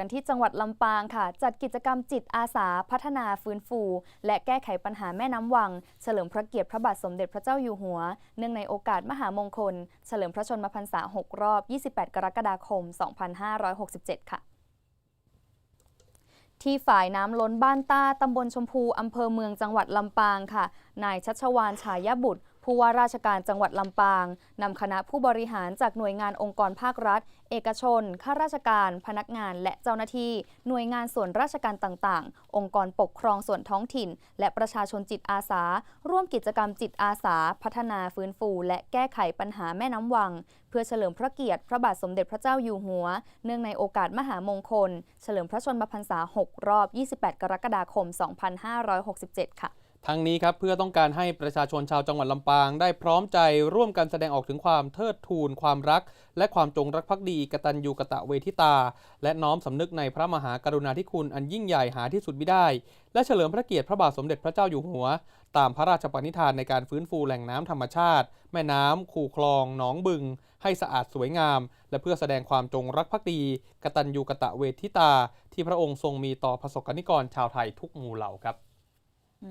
กันที่จังหวัดลำปางค่ะ จัดกิจกรรมจิตอาสาพัฒนาฟื้นฟู และแก้ไขปัญหาแม่น้ำวัง เฉลิมพระเกียรติพระบาทสมเด็จพระเจ้าอยู่หัว เนื่องในโอกาสมหามงคล เฉลิมพระชนมพรรษา 6 รอบ 28 กรกฎาคม 2567 ค่ะที่ฝ่ายน้ำล้นบ้านต้าตำบลชมพูอำเภอเมืองจังหวัดลำปางค่ะ นายชัชวานฉายบุตร ผู้ว่าราชการจังหวัดลำปางนำคณะผู้บริหารจากหน่วยงานองค์กรภาครัฐ เอกชน ข้าราชการ พนักงาน และเจ้าหน้าที่ หน่วยงานส่วนราชการต่างๆ องค์กรปกครองส่วนท้องถิ่น และประชาชนจิตอาสา ร่วมกิจกรรมจิตอาสา พัฒนาฟื้นฟู และแก้ไขปัญหาแม่น้ำวัง เพื่อเฉลิมพระเกียรติพระบาทสมเด็จพระเจ้าอยู่หัว เนื่องในโอกาสมหามงคล เฉลิมพระชนมพรรษา 6 รอบ 28 กรกฎาคม 2567 ค่ะ ทั้งนี้ครับเพื่อต้องการให้ประชาชนชาวจังหวัดลำปาง ได้พร้อมใจร่วมกันแสดงออกถึงความเทิดทูนความรัก และความจงรักภักดีกตัญญูกะตะเวทิตา และน้อมสำนึกในพระมหากรุณาธิคุณอันยิ่งใหญ่หาที่สุดมิได้ และเฉลิมพระเกียรติพระบาทสมเด็จพระเจ้าอยู่หัว ตามพระราชปณิธานในการฟื้นฟูแหล่งน้ำธรรมชาติ แม่น้ำคูคลองหนองบึง ให้สะอาดสวยงาม และเพื่อแสดงความจงรักภักดีกตัญญูกะตะเวทิตา ที่พระองค์ทรงมีต่อประสบกนิกรชาวไทยทุกหมู่เหล่าครับอื